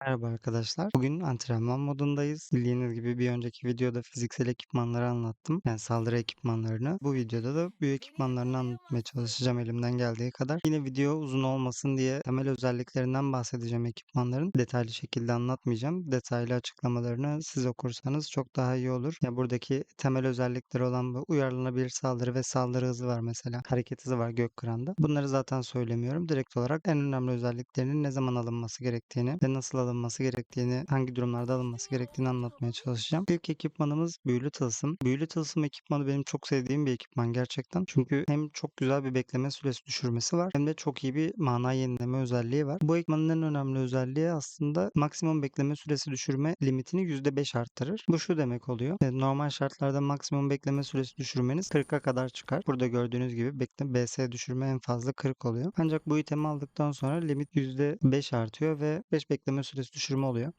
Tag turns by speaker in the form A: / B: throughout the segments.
A: Merhaba arkadaşlar. Bugün antrenman modundayız. Bildiğiniz gibi bir önceki videoda fiziksel ekipmanları anlattım. Yani saldırı ekipmanlarını. Bu videoda da büyü ekipmanlarını anlatmaya çalışacağım elimden geldiği kadar. Yine video uzun olmasın diye temel özelliklerinden bahsedeceğim ekipmanların. Detaylı şekilde anlatmayacağım. Detaylı açıklamalarını siz okursanız çok daha iyi olur. Ya buradaki temel özellikleri olan bu uyarlanabilir saldırı ve saldırı hızı var mesela. Hareket hızı var Gökkıran'da. Bunları zaten söylemiyorum. Direkt olarak en önemli özelliklerinin ne zaman alınması gerektiğini ve nasıl alınması gerektiğini, hangi durumlarda alınması gerektiğini anlatmaya çalışacağım. İlk ekipmanımız büyülü tılsım. Büyülü tılsım ekipmanı benim çok sevdiğim bir ekipman gerçekten. Çünkü hem çok güzel bir bekleme süresi düşürmesi var hem de çok iyi bir mana yenileme özelliği var. Bu ekipmanın en önemli özelliği aslında maksimum bekleme süresi düşürme limitini %5 arttırır. Bu şu demek oluyor. E, Normal şartlarda maksimum bekleme süresi düşürmeniz 40'a kadar çıkar. Burada gördüğünüz gibi bekle BS düşürme en fazla 40 oluyor. Ancak bu itemi aldıktan sonra limit %5 artıyor ve 5 bekleme süresi düşürme oluyor.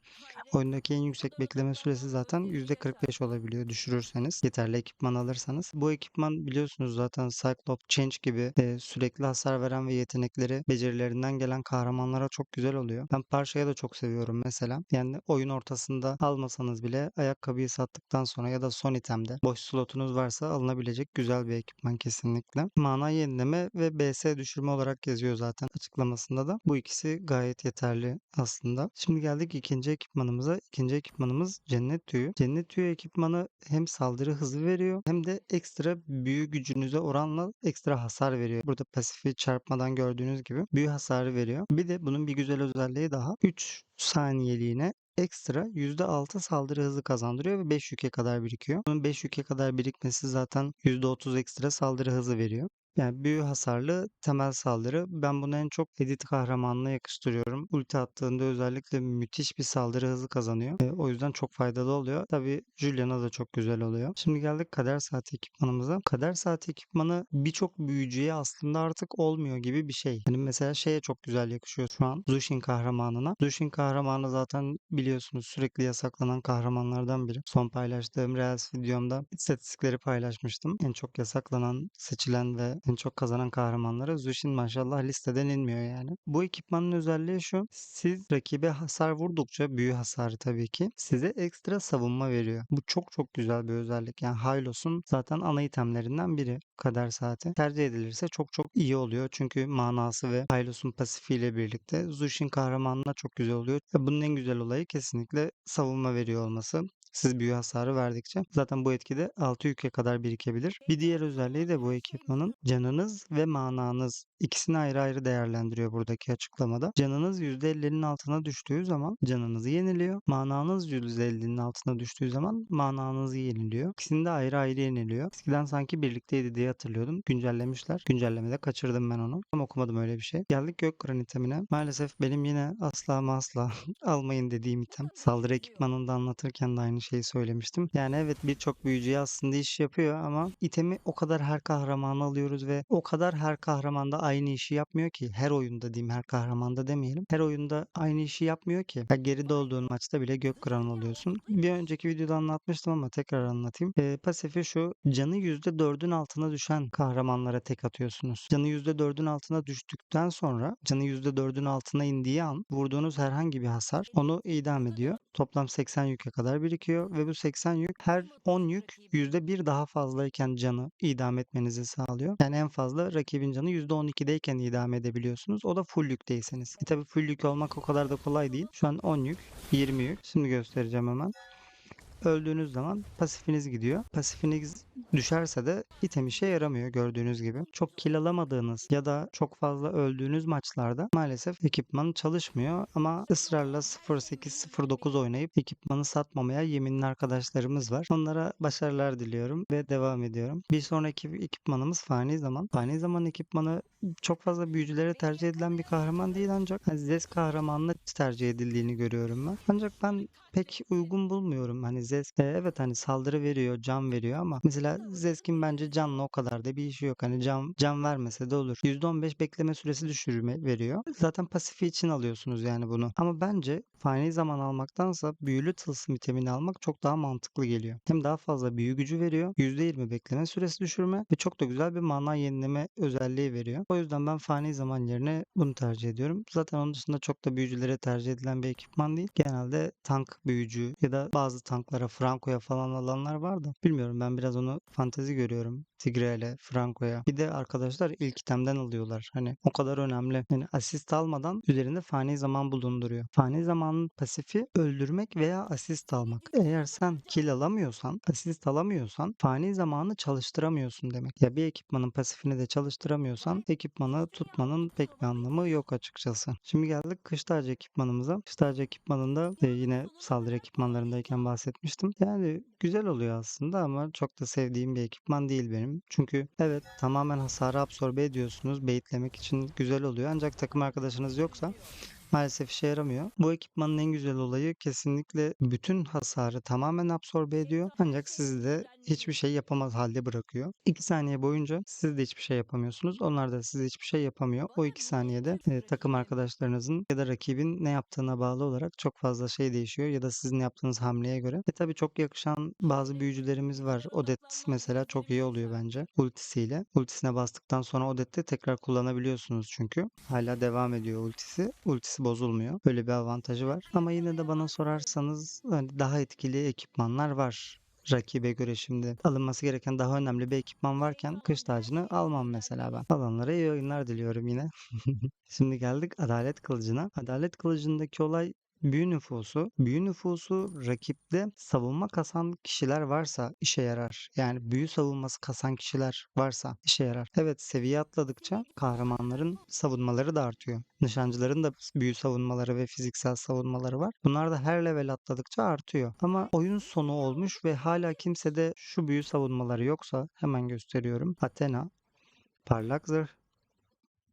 A: Oyundaki en yüksek bekleme süresi zaten %45 olabiliyor düşürürseniz. Yeterli ekipman alırsanız. Bu ekipman biliyorsunuz zaten Cyclops Change gibi e, sürekli hasar veren ve yetenekleri becerilerinden gelen kahramanlara çok güzel oluyor. Ben Parşa'ya da çok seviyorum mesela. Yani oyun ortasında almasanız bile ayakkabıyı sattıktan sonra ya da son itemde boş slotunuz varsa alınabilecek güzel bir ekipman kesinlikle. Mana yenileme ve BS düşürme olarak yazıyor zaten açıklamasında da. Bu ikisi gayet yeterli aslında. Şimdi geldik ikinci ekipmanımıza. İkinci ekipmanımız cennet tüyü. Cennet tüyü ekipmanı hem saldırı hızı veriyor hem de ekstra büyü gücünüze oranla ekstra hasar veriyor. Burada pasifi çarpmadan gördüğünüz gibi büyü hasarı veriyor. Bir de bunun bir güzel özelliği daha. 3 saniyeliğine ekstra %6 saldırı hızı kazandırıyor ve 5 yüke kadar birikiyor. Bunun 5 yüke kadar birikmesi zaten %30 ekstra saldırı hızı veriyor. Yani büyü hasarlı temel saldırı. Ben bunu en çok Edit kahramanına yakıştırıyorum. Ulti attığında özellikle müthiş bir saldırı hızı kazanıyor. E, o yüzden çok faydalı oluyor. Tabii Julian'a da çok güzel oluyor. Şimdi geldik kader saati ekipmanımıza. Kader saati ekipmanı birçok büyücüye aslında artık olmuyor gibi bir şey. Hani mesela şeye çok güzel yakışıyor şu an. Zushin kahramanına. Zushin kahramanı zaten biliyorsunuz sürekli yasaklanan kahramanlardan biri. Son paylaştığım Reels videomda istatistikleri paylaşmıştım. En çok yasaklanan, seçilen ve en çok kazanan kahramanlara Zushin maşallah listeden inmiyor yani. Bu ekipmanın özelliği şu. Siz rakibe hasar vurdukça büyü hasarı tabii ki size ekstra savunma veriyor. Bu çok çok güzel bir özellik. Yani Hylos'un zaten ana itemlerinden biri kader saati. Tercih edilirse çok çok iyi oluyor. Çünkü manası ve Hylos'un pasifiyle birlikte Zushin kahramanına çok güzel oluyor. Bunun en güzel olayı kesinlikle savunma veriyor olması. Siz büyü hasarı verdikçe zaten bu etki de 6 yüke kadar birikebilir. Bir diğer özelliği de bu ekipmanın canınız ve mananız ikisini ayrı ayrı değerlendiriyor buradaki açıklamada. Canınız %50'nin altına düştüğü zaman canınızı yeniliyor. Mananız %50'nin altına düştüğü zaman mananızı yeniliyor. İkisini de ayrı ayrı yeniliyor. Eskiden sanki birlikteydi diye hatırlıyordum. Güncellemişler. Güncellemede kaçırdım ben onu. Ama okumadım öyle bir şey. Geldik Gökkıran itemine. Maalesef benim yine asla ama asla almayın dediğim item. Saldırı ekipmanını da anlatırken de aynı şeyi söylemiştim. Yani evet birçok büyücüye aslında iş yapıyor ama itemi o kadar her kahramanı alıyoruz ve o kadar her kahramanda aynı işi yapmıyor ki. Her oyunda diyeyim her kahramanda demeyelim. Her oyunda aynı işi yapmıyor ki. Ya geride olduğun maçta bile gök kıran oluyorsun. Bir önceki videoda anlatmıştım ama tekrar anlatayım. Ee, pasifi şu. Canı %4'ün altına düşen kahramanlara tek atıyorsunuz. Canı %4'ün altına düştükten sonra canı %4'ün altına indiği an vurduğunuz herhangi bir hasar onu idam ediyor. Toplam 80 yüke kadar birikiyor ve bu 80 yük her 10 yük %1 daha fazlayken canı idam etmenizi sağlıyor. Yani en fazla rakibin canı %12'deyken idam edebiliyorsunuz. O da full yükteyseniz. E tabi full yük olmak o kadar da kolay değil. Şu an 10 yük, 20 yük. Şimdi göstereceğim hemen. Öldüğünüz zaman pasifiniz gidiyor. Pasifiniz düşerse de item işe yaramıyor gördüğünüz gibi. Çok kill alamadığınız ya da çok fazla öldüğünüz maçlarda maalesef ekipman çalışmıyor ama ısrarla 08-09 oynayıp ekipmanı satmamaya yeminli arkadaşlarımız var. Onlara başarılar diliyorum ve devam ediyorum. Bir sonraki ekipmanımız Fani Zaman. Fani Zaman ekipmanı çok fazla büyücülere tercih edilen bir kahraman değil ancak hani Zes kahramanına tercih edildiğini görüyorum ben. Ancak ben pek uygun bulmuyorum. Hani Zesk e, evet hani saldırı veriyor, can veriyor ama mesela Zesk'in bence canla o kadar da bir işi yok. Hani can can vermese de olur. %15 bekleme süresi düşürme veriyor. Zaten pasifi için alıyorsunuz yani bunu. Ama bence fani zaman almaktansa büyülü tılsım itemini almak çok daha mantıklı geliyor. Hem daha fazla büyü gücü veriyor. %20 bekleme süresi düşürme ve çok da güzel bir mana yenileme özelliği veriyor. O yüzden ben fani zaman yerine bunu tercih ediyorum. Zaten onun dışında çok da büyücülere tercih edilen bir ekipman değil. Genelde tank büyücü ya da bazı tanklara Franco'ya falan alanlar var da bilmiyorum ben biraz onu fantezi görüyorum. Tigreal'e, Franco'ya. Bir de arkadaşlar ilk itemden alıyorlar. Hani o kadar önemli. Yani asist almadan üzerinde fani zaman bulunduruyor. Fani zamanın pasifi öldürmek veya asist almak. Eğer sen kill alamıyorsan, asist alamıyorsan fani zamanı çalıştıramıyorsun demek. Ya bir ekipmanın pasifini de çalıştıramıyorsan ekipmanı tutmanın pek bir anlamı yok açıkçası. Şimdi geldik kış tacı ekipmanımıza. Kış tacı ekipmanında e, yine saldırı ekipmanlarındayken bahsetmiştim. Yani güzel oluyor aslında ama çok da sevdiğim bir ekipman değil benim. Çünkü evet tamamen hasarı absorbe ediyorsunuz. Baitlemek için güzel oluyor. Ancak takım arkadaşınız yoksa maalesef işe yaramıyor. Bu ekipmanın en güzel olayı kesinlikle bütün hasarı tamamen absorbe ediyor. Ancak sizi de hiçbir şey yapamaz halde bırakıyor. 2 saniye boyunca siz de hiçbir şey yapamıyorsunuz. Onlar da size hiçbir şey yapamıyor. O 2 saniyede e, takım arkadaşlarınızın ya da rakibin ne yaptığına bağlı olarak çok fazla şey değişiyor ya da sizin yaptığınız hamleye göre. E tabi çok yakışan bazı büyücülerimiz var. Odet mesela çok iyi oluyor bence ultisiyle. Ultisine bastıktan sonra Odet'te tekrar kullanabiliyorsunuz çünkü. Hala devam ediyor ultisi. Ultisi bozulmuyor. Böyle bir avantajı var. Ama yine de bana sorarsanız hani daha etkili ekipmanlar var rakibe göre şimdi alınması gereken daha önemli bir ekipman varken kış tacını almam mesela ben. Alanlara iyi oyunlar diliyorum yine. Şimdi geldik adalet kılıcına. Adalet kılıcındaki olay büyü nüfusu. Büyü nüfusu rakipte savunma kasan kişiler varsa işe yarar. Yani büyü savunması kasan kişiler varsa işe yarar. Evet seviye atladıkça kahramanların savunmaları da artıyor. Nişancıların da büyü savunmaları ve fiziksel savunmaları var. Bunlar da her level atladıkça artıyor. Ama oyun sonu olmuş ve hala kimsede şu büyü savunmaları yoksa hemen gösteriyorum. Athena, parlak zırh.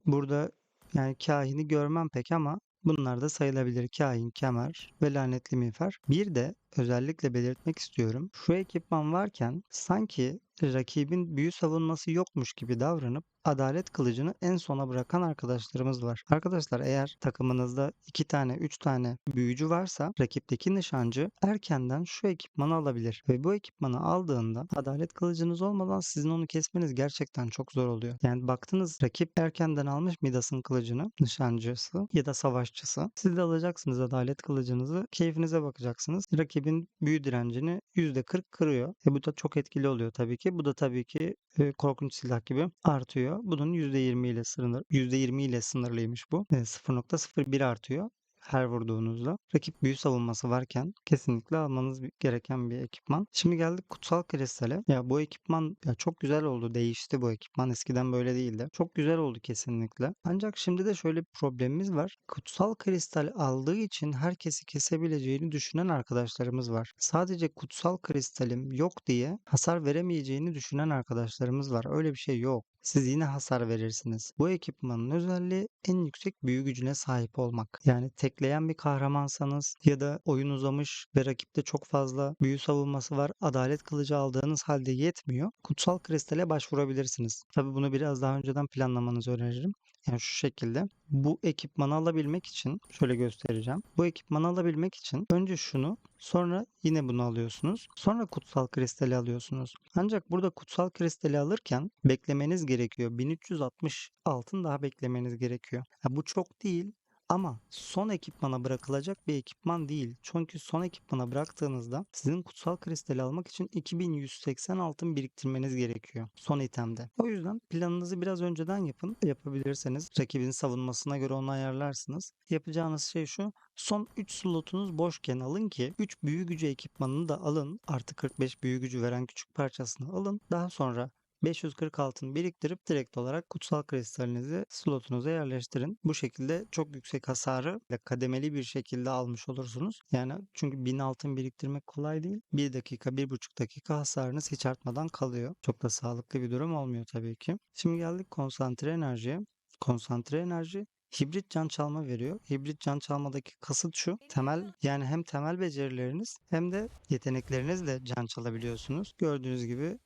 A: Burada yani kahini görmem pek ama Bunlar da sayılabilir kahin, kemer ve lanetli miğfer. Bir de özellikle belirtmek istiyorum. Şu ekipman varken sanki rakibin büyü savunması yokmuş gibi davranıp adalet kılıcını en sona bırakan arkadaşlarımız var. Arkadaşlar eğer takımınızda 2 tane 3 tane büyücü varsa rakipteki nişancı erkenden şu ekipmanı alabilir. Ve bu ekipmanı aldığında adalet kılıcınız olmadan sizin onu kesmeniz gerçekten çok zor oluyor. Yani baktınız rakip erkenden almış Midas'ın kılıcını nişancısı ya da savaşçısı. Siz de alacaksınız adalet kılıcınızı keyfinize bakacaksınız. Rakibin büyü direncini %40 kırıyor. E bu da çok etkili oluyor tabii ki. Bu da tabii ki e, korkunç silah gibi artıyor. Bunun %20 ile sınırlı %20 ile sınırlıymış bu. E, 0.01 artıyor her vurduğunuzda. Rakip büyü savunması varken kesinlikle almanız gereken bir ekipman. Şimdi geldik kutsal kristale. Ya bu ekipman ya çok güzel oldu. Değişti bu ekipman. Eskiden böyle değildi. Çok güzel oldu kesinlikle. Ancak şimdi de şöyle bir problemimiz var. Kutsal kristal aldığı için herkesi kesebileceğini düşünen arkadaşlarımız var. Sadece kutsal kristalim yok diye hasar veremeyeceğini düşünen arkadaşlarımız var. Öyle bir şey yok. Siz yine hasar verirsiniz. Bu ekipmanın özelliği en yüksek büyü gücüne sahip olmak. Yani tekleyen bir kahramansanız ya da oyun uzamış ve rakipte çok fazla büyü savunması var. Adalet kılıcı aldığınız halde yetmiyor. Kutsal kristale başvurabilirsiniz. Tabi bunu biraz daha önceden planlamanızı öneririm. Yani şu şekilde bu ekipmanı alabilmek için şöyle göstereceğim. Bu ekipmanı alabilmek için önce şunu sonra yine bunu alıyorsunuz. Sonra kutsal kristali alıyorsunuz. Ancak burada kutsal kristali alırken beklemeniz gerekiyor. 1360 altın daha beklemeniz gerekiyor. Ha, bu çok değil ama son ekipmana bırakılacak bir ekipman değil. Çünkü son ekipmana bıraktığınızda sizin kutsal kristali almak için 2180 altın biriktirmeniz gerekiyor son itemde. O yüzden planınızı biraz önceden yapın. Yapabilirseniz rakibin savunmasına göre onu ayarlarsınız. Yapacağınız şey şu. Son 3 slotunuz boşken alın ki 3 büyü gücü ekipmanını da alın. Artı 45 büyü gücü veren küçük parçasını alın. Daha sonra 540 altın biriktirip direkt olarak kutsal kristalinizi slotunuza yerleştirin. Bu şekilde çok yüksek hasarı kademeli bir şekilde almış olursunuz. Yani çünkü 1000 altın biriktirmek kolay değil. 1 dakika, 1,5 dakika hasarınız hiç artmadan kalıyor. Çok da sağlıklı bir durum olmuyor tabii ki. Şimdi geldik konsantre enerjiye. Konsantre enerji hibrit can çalma veriyor. Hibrit can çalmadaki kasıt şu. Temel yani hem temel becerileriniz hem de yeteneklerinizle can çalabiliyorsunuz. Gördüğünüz gibi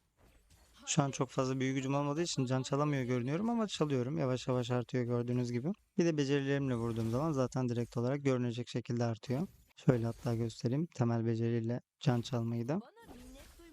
A: şu an çok fazla büyü gücüm olmadığı için can çalamıyor görünüyorum ama çalıyorum. Yavaş yavaş artıyor gördüğünüz gibi. Bir de becerilerimle vurduğum zaman zaten direkt olarak görünecek şekilde artıyor. Şöyle hatta göstereyim. Temel beceriyle can çalmayı da.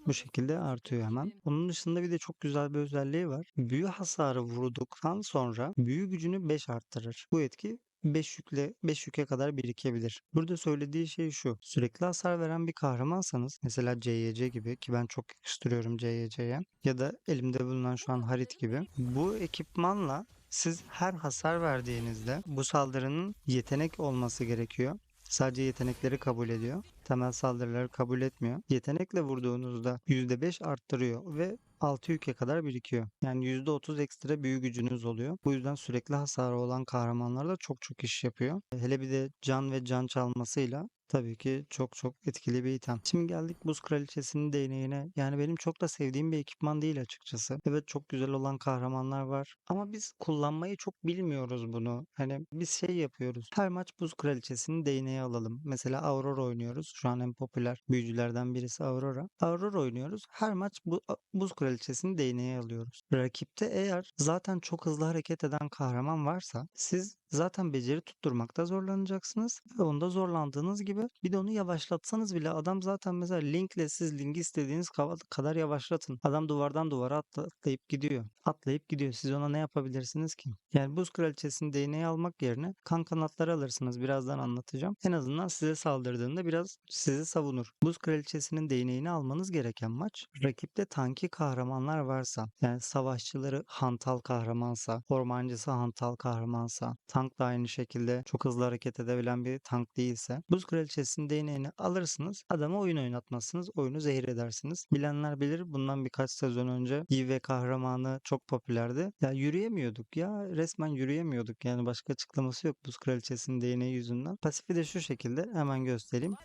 A: Bu şekilde artıyor hemen. Onun dışında bir de çok güzel bir özelliği var. Büyü hasarı vurduktan sonra büyü gücünü 5 arttırır. Bu etki 5 yükle 5 yüke kadar birikebilir. Burada söylediği şey şu. Sürekli hasar veren bir kahramansanız mesela CYC gibi ki ben çok yakıştırıyorum CYC'ye ya da elimde bulunan şu an Harit gibi bu ekipmanla siz her hasar verdiğinizde bu saldırının yetenek olması gerekiyor. Sadece yetenekleri kabul ediyor. Temel saldırıları kabul etmiyor. Yetenekle vurduğunuzda %5 arttırıyor ve 6 yüke kadar birikiyor. Yani %30 ekstra büyü gücünüz oluyor. Bu yüzden sürekli hasarı olan kahramanlar da çok çok iş yapıyor. Hele bir de can ve can çalmasıyla Tabii ki çok çok etkili bir item. Şimdi geldik Buz Kraliçesi'nin değneğine. Yani benim çok da sevdiğim bir ekipman değil açıkçası. Evet çok güzel olan kahramanlar var. Ama biz kullanmayı çok bilmiyoruz bunu. Hani biz şey yapıyoruz. Her maç Buz Kraliçesi'nin değneği alalım. Mesela Aurora oynuyoruz. Şu an en popüler büyücülerden birisi Aurora. Aurora oynuyoruz. Her maç bu Buz Kraliçesi'nin değneği alıyoruz. Rakipte eğer zaten çok hızlı hareket eden kahraman varsa siz zaten beceri tutturmakta zorlanacaksınız ve onda zorlandığınız gibi bir de onu yavaşlatsanız bile adam zaten mesela linkle siz linki istediğiniz kadar yavaşlatın. Adam duvardan duvara atla- atlayıp gidiyor. Atlayıp gidiyor. Siz ona ne yapabilirsiniz ki? Yani buz kraliçesinin değneği almak yerine kan kanatları alırsınız. Birazdan anlatacağım. En azından size saldırdığında biraz sizi savunur. Buz kraliçesinin değneğini almanız gereken maç rakipte tanki kahramanlar varsa yani savaşçıları hantal kahramansa, ormancısı hantal kahramansa, tank da aynı şekilde çok hızlı hareket edebilen bir tank değilse buz kraliçesinin değneğini alırsınız. Adama oyun oynatmazsınız. Oyunu zehir edersiniz. Bilenler bilir bundan birkaç sezon önce Yive kahramanı çok popülerdi. Ya yürüyemiyorduk ya resmen yürüyemiyorduk. Yani başka açıklaması yok buz kraliçesinin değneği yüzünden. Pasifi de şu şekilde hemen göstereyim.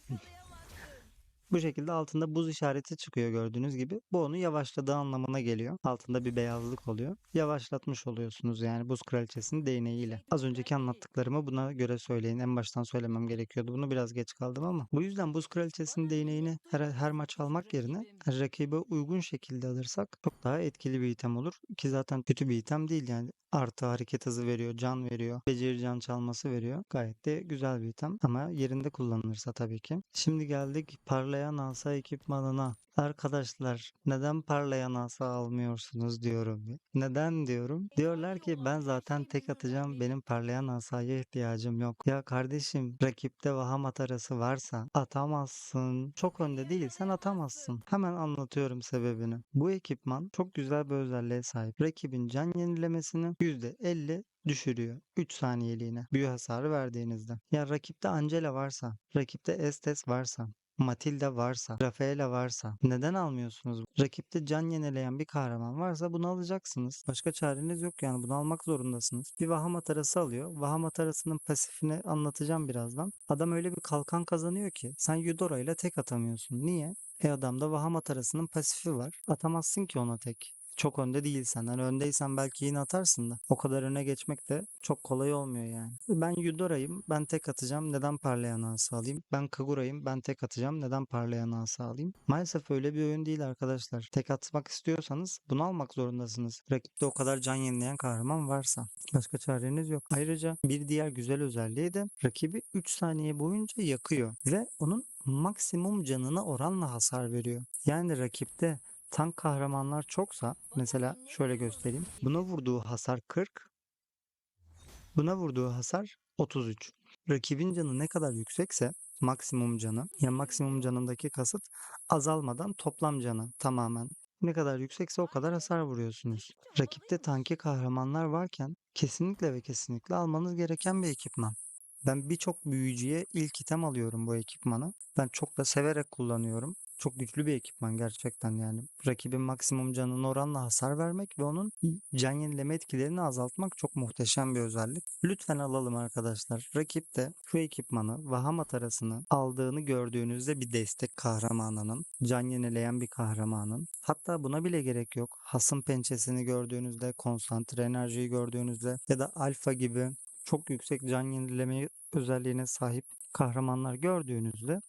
A: Bu şekilde altında buz işareti çıkıyor gördüğünüz gibi. Bu onu yavaşladığı anlamına geliyor. Altında bir beyazlık oluyor. Yavaşlatmış oluyorsunuz yani buz kraliçesinin değneğiyle. Az önceki anlattıklarımı buna göre söyleyin. En baştan söylemem gerekiyordu. Bunu biraz geç kaldım ama. Bu yüzden buz kraliçesinin değneğini her, her maç almak yerine rakibe uygun şekilde alırsak çok daha etkili bir item olur. Ki zaten kötü bir item değil yani. Artı hareket hızı veriyor, can veriyor, beceri can çalması veriyor. Gayet de güzel bir item ama yerinde kullanılırsa tabii ki. Şimdi geldik parlayan asa ekipmanına. Arkadaşlar neden parlayan asa almıyorsunuz diyorum. Neden diyorum? Diyorlar ki ben zaten tek atacağım benim parlayan asaya ihtiyacım yok. Ya kardeşim rakipte vahamat arası varsa atamazsın. Çok önde değilsen atamazsın. Hemen anlatıyorum sebebini. Bu ekipman çok güzel bir özelliğe sahip. Rakibin can yenilemesini %50 düşürüyor 3 saniyeliğine büyü hasarı verdiğinizde. Ya rakipte Angela varsa, rakipte Estes varsa, Matilda varsa, Rafaela varsa neden almıyorsunuz? Rakipte can yenileyen bir kahraman varsa bunu alacaksınız. Başka çareniz yok yani bunu almak zorundasınız. Bir Vahamat arası alıyor. Vahamat arasının pasifini anlatacağım birazdan. Adam öyle bir kalkan kazanıyor ki sen Eudora ile tek atamıyorsun. Niye? E adamda Vahamat arasının pasifi var. Atamazsın ki ona tek çok önde değilsen. Hani öndeysen belki yine atarsın da. O kadar öne geçmek de çok kolay olmuyor yani. Ben Yudora'yım. Ben tek atacağım. Neden parlayan asa alayım? Ben Kagura'yım. Ben tek atacağım. Neden parlayan asa alayım? Maalesef öyle bir oyun değil arkadaşlar. Tek atmak istiyorsanız bunu almak zorundasınız. Rakipte o kadar can yenileyen kahraman varsa. Başka çareniz yok. Ayrıca bir diğer güzel özelliği de rakibi 3 saniye boyunca yakıyor. Ve onun maksimum canına oranla hasar veriyor. Yani rakipte tank kahramanlar çoksa mesela şöyle göstereyim. Buna vurduğu hasar 40. Buna vurduğu hasar 33. Rakibin canı ne kadar yüksekse maksimum canı ya maksimum canındaki kasıt azalmadan toplam canı tamamen ne kadar yüksekse o kadar hasar vuruyorsunuz. Rakipte tanki kahramanlar varken kesinlikle ve kesinlikle almanız gereken bir ekipman. Ben birçok büyücüye ilk item alıyorum bu ekipmanı. Ben çok da severek kullanıyorum. Çok güçlü bir ekipman gerçekten yani. Rakibin maksimum canına oranla hasar vermek ve onun can yenileme etkilerini azaltmak çok muhteşem bir özellik. Lütfen alalım arkadaşlar. Rakip de şu ekipmanı Vahamat arasını aldığını gördüğünüzde bir destek kahramanının, can yenileyen bir kahramanın. Hatta buna bile gerek yok. Hasım pençesini gördüğünüzde, konsantre enerjiyi gördüğünüzde ya da alfa gibi çok yüksek can yenileme özelliğine sahip kahramanlar gördüğünüzde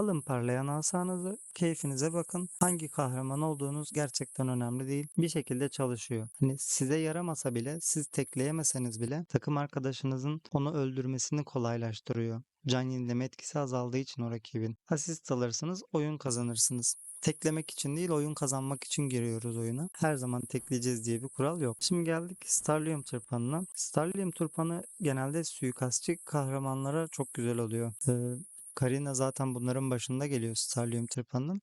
A: alın parlayan asanızı, keyfinize bakın. Hangi kahraman olduğunuz gerçekten önemli değil. Bir şekilde çalışıyor. Hani size yaramasa bile, siz tekleyemeseniz bile takım arkadaşınızın onu öldürmesini kolaylaştırıyor. Can yenileme etkisi azaldığı için o rakibin. Asist alırsınız, oyun kazanırsınız. Teklemek için değil, oyun kazanmak için giriyoruz oyuna. Her zaman tekleyeceğiz diye bir kural yok. Şimdi geldik Starlium Tırpanı'na. Starlium Tırpanı genelde suikastçı kahramanlara çok güzel oluyor. Ee, Karina zaten bunların başında geliyor Starlium Tırpanı'nın.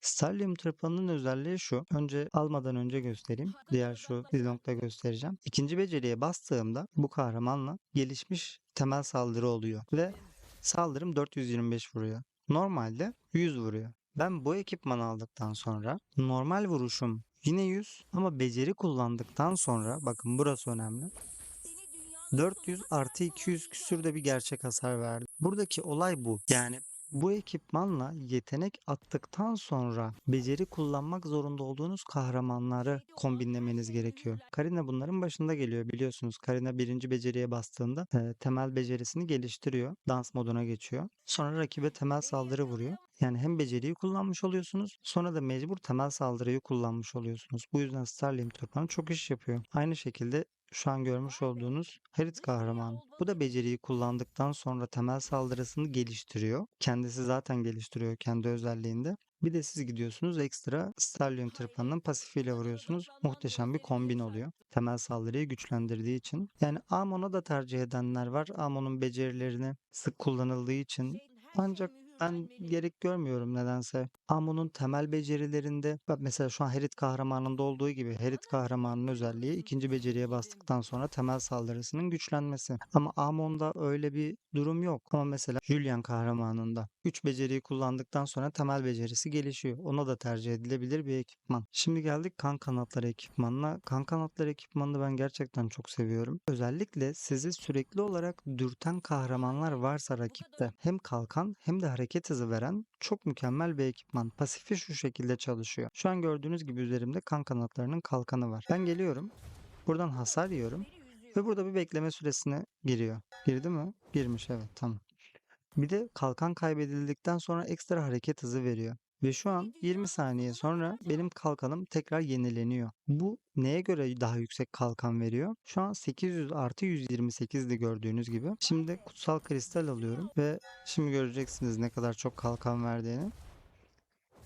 A: Starlium Tırpanı'nın özelliği şu. Önce almadan önce göstereyim. Diğer şu Lilong'da göstereceğim. İkinci beceriye bastığımda bu kahramanla gelişmiş temel saldırı oluyor. Ve saldırım 425 vuruyor. Normalde 100 vuruyor. Ben bu ekipmanı aldıktan sonra normal vuruşum yine 100 ama beceri kullandıktan sonra bakın burası önemli. 400 artı 200 küsürde bir gerçek hasar verdi. Buradaki olay bu. Yani bu ekipmanla yetenek attıktan sonra beceri kullanmak zorunda olduğunuz kahramanları kombinlemeniz gerekiyor. Karina bunların başında geliyor biliyorsunuz. Karina birinci beceriye bastığında e, temel becerisini geliştiriyor. Dans moduna geçiyor. Sonra rakibe temel saldırı vuruyor. Yani hem beceriyi kullanmış oluyorsunuz sonra da mecbur temel saldırıyı kullanmış oluyorsunuz. Bu yüzden Starlight Turpan çok iş yapıyor. Aynı şekilde şu an görmüş olduğunuz Harit kahramanı. Bu da beceriyi kullandıktan sonra temel saldırısını geliştiriyor. Kendisi zaten geliştiriyor kendi özelliğinde. Bir de siz gidiyorsunuz ekstra Starlium tırpanının pasifiyle vuruyorsunuz. Muhteşem bir kombin oluyor. Temel saldırıyı güçlendirdiği için. Yani Amon'a da tercih edenler var. Amon'un becerilerini sık kullanıldığı için. Ancak ben gerek görmüyorum nedense. Amon'un temel becerilerinde mesela şu an Herit kahramanında olduğu gibi Herit kahramanının özelliği ikinci beceriye bastıktan sonra temel saldırısının güçlenmesi. Ama Amon'da öyle bir durum yok. Ama mesela Julian kahramanında 3 beceriyi kullandıktan sonra temel becerisi gelişiyor. Ona da tercih edilebilir bir ekipman. Şimdi geldik kan kanatları ekipmanına. Kan kanatları ekipmanını ben gerçekten çok seviyorum. Özellikle sizi sürekli olarak dürten kahramanlar varsa rakipte hem kalkan hem de hareket hızı veren çok mükemmel bir ekipman. Pasifi şu şekilde çalışıyor. Şu an gördüğünüz gibi üzerimde kan kanatlarının kalkanı var. Ben geliyorum. Buradan hasar yiyorum. Ve burada bir bekleme süresine giriyor. Girdi mi? Girmiş evet tamam. Bir de kalkan kaybedildikten sonra ekstra hareket hızı veriyor. Ve şu an 20 saniye sonra benim kalkanım tekrar yenileniyor. Bu neye göre daha yüksek kalkan veriyor? Şu an 800 artı 128'di gördüğünüz gibi. Şimdi kutsal kristal alıyorum ve şimdi göreceksiniz ne kadar çok kalkan verdiğini.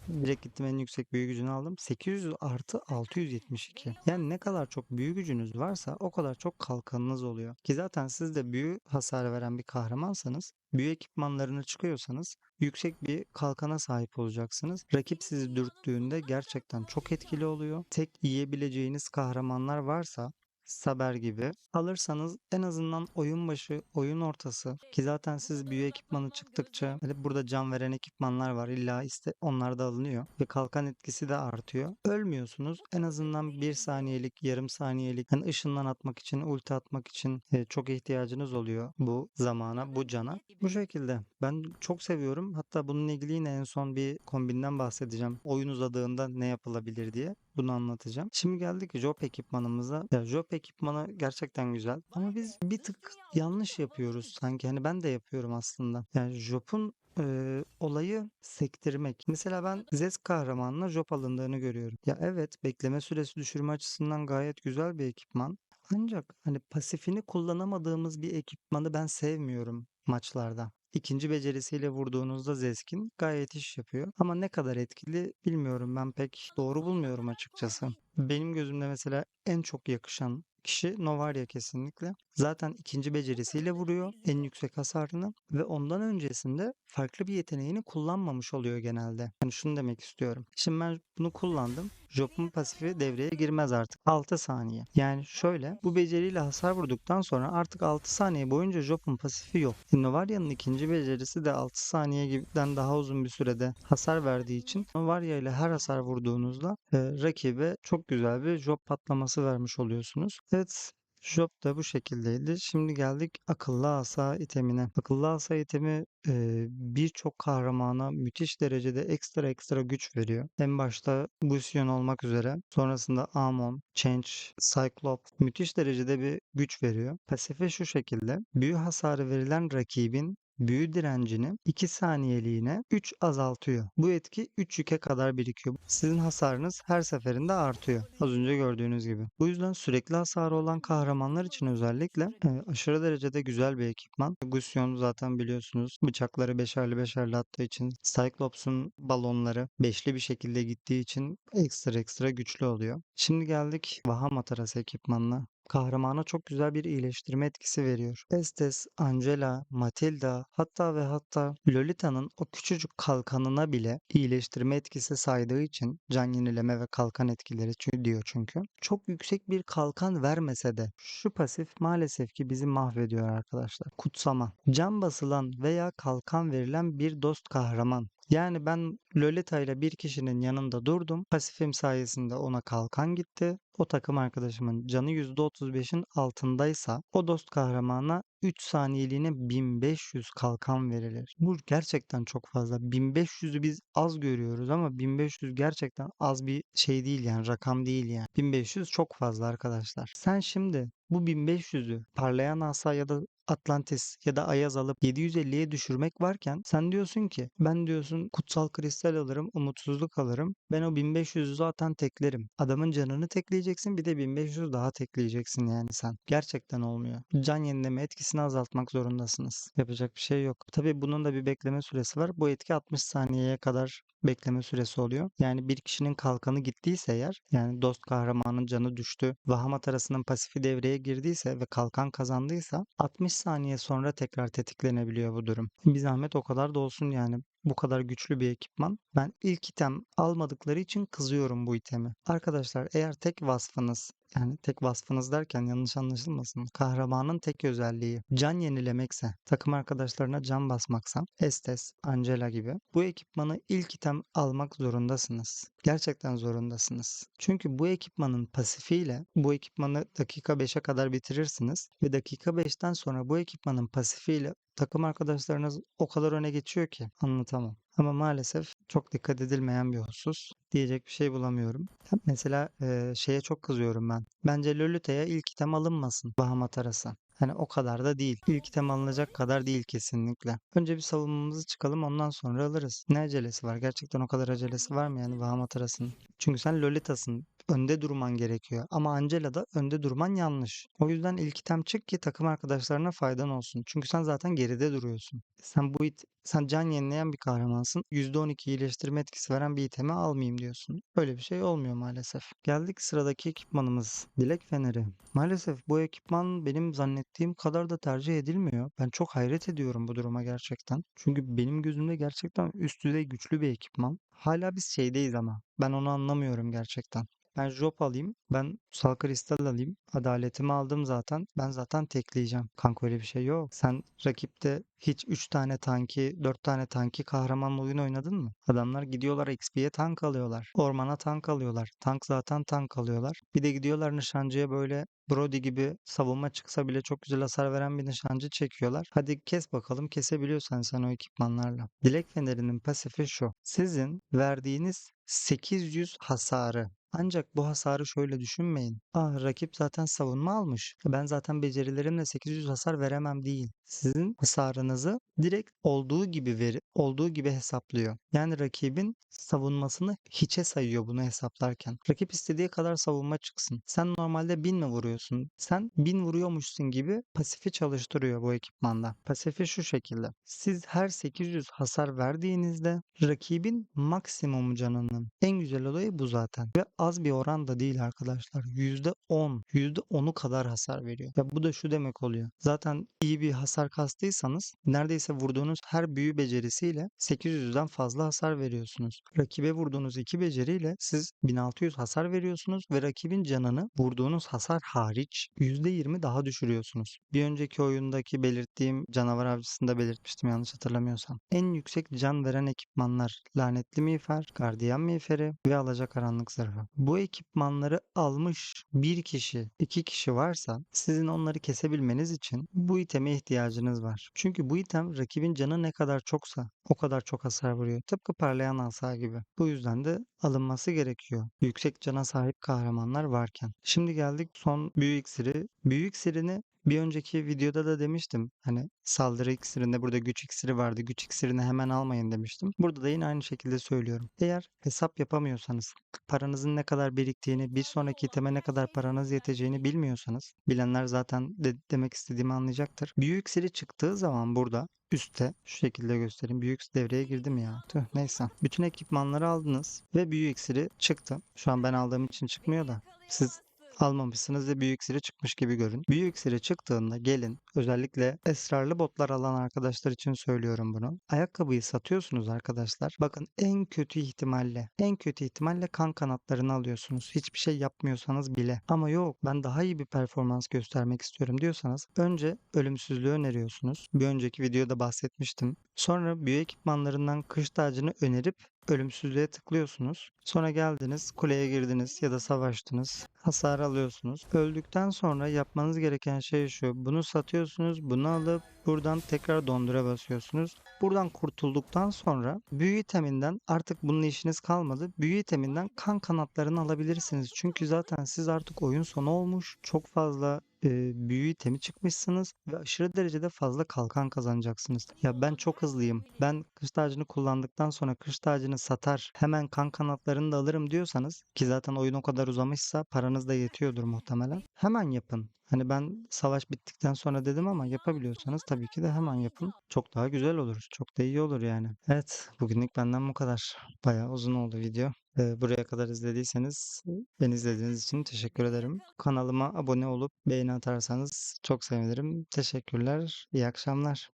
A: Direkt gittim en yüksek büyü gücünü aldım. 800 artı 672. Yani ne kadar çok büyü gücünüz varsa o kadar çok kalkanınız oluyor. Ki zaten siz de büyü hasar veren bir kahramansanız büyü ekipmanlarını çıkıyorsanız yüksek bir kalkana sahip olacaksınız. Rakip sizi dürttüğünde gerçekten çok etkili oluyor. Tek yiyebileceğiniz kahramanlar varsa Saber gibi alırsanız en azından oyun başı, oyun ortası ki zaten siz büyü ekipmanı çıktıkça hani burada can veren ekipmanlar var illa iste onlar da alınıyor ve kalkan etkisi de artıyor. Ölmüyorsunuz. En azından bir saniyelik, yarım saniyelik hani ışından atmak için, ulti atmak için e, çok ihtiyacınız oluyor bu zamana, bu cana. Bu şekilde. Ben çok seviyorum. Hatta bununla ilgili yine en son bir kombinden bahsedeceğim. Oyun uzadığında ne yapılabilir diye. Bunu anlatacağım. Şimdi geldik Job ekipmanımıza. Ya Job ekipmanı gerçekten güzel. Ama biz bir tık yanlış yapıyoruz sanki. Hani ben de yapıyorum aslında. Yani Job'un e, olayı sektirmek. Mesela ben Zez kahramanına Job alındığını görüyorum. Ya evet bekleme süresi düşürme açısından gayet güzel bir ekipman. Ancak hani pasifini kullanamadığımız bir ekipmanı ben sevmiyorum maçlarda. İkinci becerisiyle vurduğunuzda Zeskin gayet iş yapıyor. Ama ne kadar etkili bilmiyorum. Ben pek doğru bulmuyorum açıkçası. Benim gözümde mesela en çok yakışan kişi Novaria kesinlikle. Zaten ikinci becerisiyle vuruyor en yüksek hasarını ve ondan öncesinde farklı bir yeteneğini kullanmamış oluyor genelde. Yani şunu demek istiyorum. Şimdi ben bunu kullandım. Job'un pasifi devreye girmez artık. 6 saniye. Yani şöyle bu beceriyle hasar vurduktan sonra artık 6 saniye boyunca Job'un pasifi yok. Novaria'nın ikinci becerisi de 6 saniyeden daha uzun bir sürede hasar verdiği için Novaria ile her hasar vurduğunuzda e, rakibe çok güzel bir Job patlaması vermiş oluyorsunuz. Evet Job da bu şekildeydi. Şimdi geldik akıllı asa itemine. Akıllı asa itemi e, birçok kahramana müthiş derecede ekstra ekstra güç veriyor. En başta Gusion olmak üzere sonrasında Amon, Change, Cyclops müthiş derecede bir güç veriyor. Pasife şu şekilde. Büyü hasarı verilen rakibin büyü direncini 2 saniyeliğine 3 azaltıyor. Bu etki 3 yüke kadar birikiyor. Sizin hasarınız her seferinde artıyor. Az önce gördüğünüz gibi. Bu yüzden sürekli hasarı olan kahramanlar için özellikle e, aşırı derecede güzel bir ekipman. Gusion zaten biliyorsunuz bıçakları beşerli beşerli attığı için Cyclops'un balonları beşli bir şekilde gittiği için ekstra ekstra güçlü oluyor. Şimdi geldik Vahama tarası ekipmanına kahramana çok güzel bir iyileştirme etkisi veriyor. Estes, Angela, Matilda hatta ve hatta Lolita'nın o küçücük kalkanına bile iyileştirme etkisi saydığı için can yenileme ve kalkan etkileri diyor çünkü. Çok yüksek bir kalkan vermese de şu pasif maalesef ki bizi mahvediyor arkadaşlar. Kutsama. Can basılan veya kalkan verilen bir dost kahraman yani ben Lolita ile bir kişinin yanında durdum. Pasifim sayesinde ona kalkan gitti. O takım arkadaşımın canı %35'in altındaysa o dost kahramana 3 saniyeliğine 1500 kalkan verilir. Bu gerçekten çok fazla. 1500'ü biz az görüyoruz ama 1500 gerçekten az bir şey değil yani rakam değil yani. 1500 çok fazla arkadaşlar. Sen şimdi bu 1500'ü parlayan asa ya da Atlantis ya da Ayaz alıp 750'ye düşürmek varken sen diyorsun ki ben diyorsun kutsal kristal alırım, umutsuzluk alırım. Ben o 1500'ü zaten teklerim. Adamın canını tekleyeceksin bir de 1500 daha tekleyeceksin yani sen. Gerçekten olmuyor. Can yenileme etkisini azaltmak zorundasınız. Yapacak bir şey yok. Tabii bunun da bir bekleme süresi var. Bu etki 60 saniyeye kadar bekleme süresi oluyor. Yani bir kişinin kalkanı gittiyse eğer yani dost kahramanın canı düştü. Vahamat arasının pasifi devreye girdiyse ve kalkan kazandıysa 60 saniye sonra tekrar tetiklenebiliyor bu durum. Bir zahmet o kadar da olsun yani. Bu kadar güçlü bir ekipman. Ben ilk item almadıkları için kızıyorum bu itemi. Arkadaşlar eğer tek vasfınız yani tek vasfınız derken yanlış anlaşılmasın. Kahramanın tek özelliği can yenilemekse, takım arkadaşlarına can basmaksa, Estes, Angela gibi bu ekipmanı ilk item almak zorundasınız. Gerçekten zorundasınız. Çünkü bu ekipmanın pasifiyle bu ekipmanı dakika 5'e kadar bitirirsiniz ve dakika 5'ten sonra bu ekipmanın pasifiyle takım arkadaşlarınız o kadar öne geçiyor ki anlatamam. Ama maalesef çok dikkat edilmeyen bir husus. Diyecek bir şey bulamıyorum. Mesela e, şeye çok kızıyorum ben. Bence Lolita'ya ilk item alınmasın Bahamat arası. Hani o kadar da değil. İlk item alınacak kadar değil kesinlikle. Önce bir savunmamızı çıkalım ondan sonra alırız. Ne acelesi var? Gerçekten o kadar acelesi var mı yani Bahamat arasının? Çünkü sen Lolita'sın. Önde durman gerekiyor. Ama Angela'da önde durman yanlış. O yüzden ilk item çık ki takım arkadaşlarına faydan olsun. Çünkü sen zaten geride duruyorsun. Sen bu it sen can yenileyen bir kahramansın. %12 iyileştirme etkisi veren bir itemi almayayım diyorsun. Böyle bir şey olmuyor maalesef. Geldik sıradaki ekipmanımız. Dilek Feneri. Maalesef bu ekipman benim zannettiğim kadar da tercih edilmiyor. Ben çok hayret ediyorum bu duruma gerçekten. Çünkü benim gözümde gerçekten üst düzey güçlü bir ekipman. Hala biz şeydeyiz ama. Ben onu anlamıyorum gerçekten. Ben Job alayım. Ben Kutsal Kristal alayım. Adaletimi aldım zaten. Ben zaten tekleyeceğim. Kanka öyle bir şey yok. Sen rakipte hiç 3 tane tanki, 4 tane tanki kahraman oyun oynadın mı? Adamlar gidiyorlar XP'ye tank alıyorlar. Ormana tank alıyorlar. Tank zaten tank alıyorlar. Bir de gidiyorlar nişancıya böyle Brody gibi savunma çıksa bile çok güzel hasar veren bir nişancı çekiyorlar. Hadi kes bakalım kesebiliyorsan sen o ekipmanlarla. Dilek Feneri'nin pasifi şu. Sizin verdiğiniz 800 hasarı ancak bu hasarı şöyle düşünmeyin. Ah rakip zaten savunma almış. Ben zaten becerilerimle 800 hasar veremem değil. Sizin hasarınızı direkt olduğu gibi veri, olduğu gibi hesaplıyor. Yani rakibin savunmasını hiçe sayıyor bunu hesaplarken. Rakip istediği kadar savunma çıksın. Sen normalde 1000 mi vuruyorsun? Sen 1000 vuruyormuşsun gibi pasifi çalıştırıyor bu ekipmanda. Pasifi şu şekilde. Siz her 800 hasar verdiğinizde rakibin maksimum canının en güzel olayı bu zaten. Ve az bir oran da değil arkadaşlar. %10, %10'u kadar hasar veriyor. Ya bu da şu demek oluyor. Zaten iyi bir hasar kastıysanız neredeyse vurduğunuz her büyü becerisiyle 800'den fazla hasar veriyorsunuz. Rakibe vurduğunuz iki beceriyle siz 1600 hasar veriyorsunuz ve rakibin canını vurduğunuz hasar hariç %20 daha düşürüyorsunuz. Bir önceki oyundaki belirttiğim canavar avcısında belirtmiştim yanlış hatırlamıyorsam. En yüksek can veren ekipmanlar lanetli miğfer, gardiyan miğferi ve alacakaranlık zırhı. bu ekipmanları almış bir kişi, iki kişi varsa sizin onları kesebilmeniz için bu iteme ihtiyacınız var. Çünkü bu item rakibin canı ne kadar çoksa o kadar çok hasar vuruyor. Tıpkı parlayan asa gibi. Bu yüzden de alınması gerekiyor. Yüksek cana sahip kahramanlar varken. Şimdi geldik son büyü iksiri. Büyü iksirini bir önceki videoda da demiştim. Hani saldırı iksirinde burada güç iksiri vardı. Güç iksirini hemen almayın demiştim. Burada da yine aynı şekilde söylüyorum. Eğer hesap yapamıyorsanız, paranızın ne kadar biriktiğini, bir sonraki iteme ne kadar paranız yeteceğini bilmiyorsanız, bilenler zaten de demek istediğimi anlayacaktır. Büyü iksiri çıktığı zaman burada üstte şu şekilde göstereyim. Büyü iksiri devreye girdim ya. Tüh neyse. Bütün ekipmanları aldınız ve büyü iksiri çıktı. Şu an ben aldığım için çıkmıyor da. Siz almamışsınız ve büyük iksiri çıkmış gibi görün. Büyük iksiri çıktığında gelin özellikle esrarlı botlar alan arkadaşlar için söylüyorum bunu. Ayakkabıyı satıyorsunuz arkadaşlar. Bakın en kötü ihtimalle en kötü ihtimalle kan kanatlarını alıyorsunuz. Hiçbir şey yapmıyorsanız bile. Ama yok ben daha iyi bir performans göstermek istiyorum diyorsanız önce ölümsüzlüğü öneriyorsunuz. Bir önceki videoda bahsetmiştim. Sonra büyü ekipmanlarından kış tacını önerip ölümsüzlüğe tıklıyorsunuz. Sonra geldiniz, kuleye girdiniz ya da savaştınız. Hasar alıyorsunuz. Öldükten sonra yapmanız gereken şey şu. Bunu satıyorsunuz, bunu alıp buradan tekrar dondura basıyorsunuz. Buradan kurtulduktan sonra büyü iteminden artık bunun işiniz kalmadı. Büyü iteminden kan kanatlarını alabilirsiniz. Çünkü zaten siz artık oyun sonu olmuş. Çok fazla e, büyü itemi çıkmışsınız ve aşırı derecede fazla kalkan kazanacaksınız. Ya ben çok hızlıyım. Ben kış tacını kullandıktan sonra kış tacını satar hemen kan kanatlarını da alırım diyorsanız ki zaten oyun o kadar uzamışsa paranız da yetiyordur muhtemelen. Hemen yapın. Hani ben savaş bittikten sonra dedim ama yapabiliyorsanız tabii ki de hemen yapın. Çok daha güzel olur. Çok da iyi olur yani. Evet, bugünlük benden bu kadar. Bayağı uzun oldu video. Buraya kadar izlediyseniz beni izlediğiniz için teşekkür ederim. Kanalıma abone olup beğeni atarsanız çok sevinirim. Teşekkürler. İyi akşamlar.